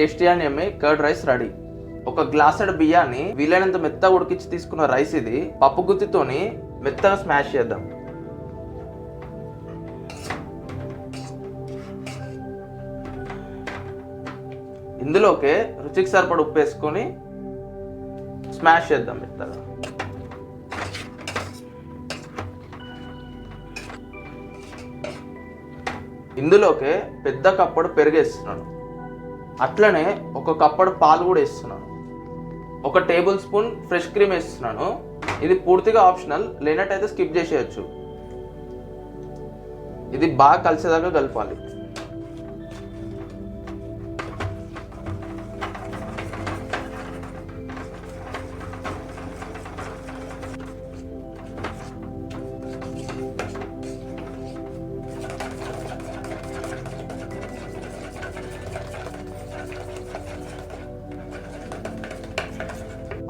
Tasty and yummy curd rice ready. ఒక గ్లాసెడ్ బియ్యాన్ని వీలైనంత మెత్తగా ఉడికించి తీసుకున్న రైస్ ఇది. పప్పు గుత్తితోని మెత్తగా స్మాష్ చేద్దాం. ఇందులోకే రుచికి సరిపడ ఉప్పు వేసుకొని స్మాష్ చేద్దాం మెత్తగా. ఇందులోకే పెద్ద కప్పడు పెరిగేస్తున్నాడు అట్లనే ఒక కప్పడు పాలు కూడా వేస్తున్నాను. ఒక టేబుల్ స్పూన్ ఫ్రెష్ క్రీమ్ వేస్తున్నాను. ఇది పూర్తిగా ఆప్షనల్ లేనట్టయితే స్కిప్ చేసేయచ్చు. ఇది బాగా కలిసేదాకా కలపాలి.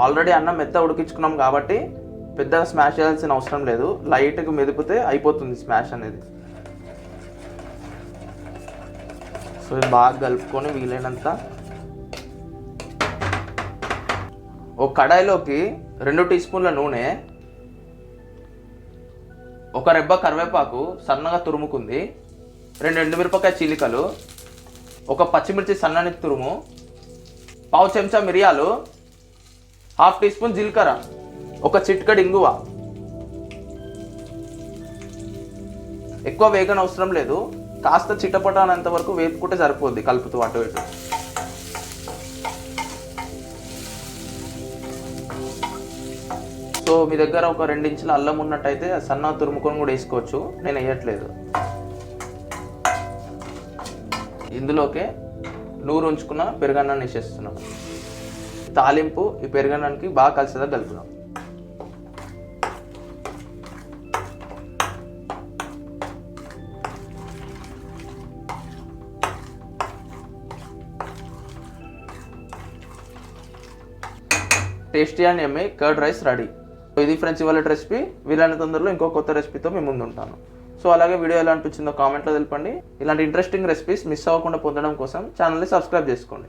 ఆల్రెడీ అన్నం మెత్త ఉడికించుకున్నాం కాబట్టి పెద్దగా స్మాష్ చేయాల్సిన అవసరం లేదు. లైట్గా మెదిపితే అయిపోతుంది స్మాష్ అనేది. సో ఇది బాగా కలుపుకొని వీలైనంత ఒక కడాయిలోకి రెండు టీ స్పూన్ల నూనె ఒక రెబ్బ కరివేపాకు సన్నగా తురుముకుంది రెండు ఎండుమిరపకాయ చీలికలు ఒక పచ్చిమిర్చి సన్నని తురుము పావు చెంచా మిరియాలు హాఫ్ టీ స్పూన్ జీలకర్ర ఒక చిట్కడి ఇంగువ. ఎక్కువ వేగన అవసరం లేదు. కాస్త చిటపటానంత వరకు వేపుకుంటే సరిపోద్ది కలుపుతూ అటు ఇటు సో మీ దగ్గర ఒక రెండించుల అల్లం ఉన్నట్టయితే సన్న తురుముకొని కూడా వేసుకోవచ్చు. నేను వేయట్లేదు. ఇందులోకే నూరు ఉంచుకున్న పెరుగన్నాన్ని వేసేస్తున్నాను తాలింపు ఈ పెరగడానికి బాగా కలిసేదా కలుపుదాం. Tasty and yummy curd rice ready. ఇది ఫ్రెండ్స్ ఇవాళ రెసిపీ. వీలైన తొందరలో ఇంకో కొత్త రెసిపీతో మేము ముందు ఉంటాను. సో అలాగే వీడియో ఎలా అనిపించిందో కామెంట్లో తెలపండి. ఇలాంటి ఇంట్రెస్టింగ్ రెసిపీస్ మిస్ అవ్వకుండా పొందడం కోసం ఛానల్ని సబ్స్క్రైబ్ చేసుకోండి.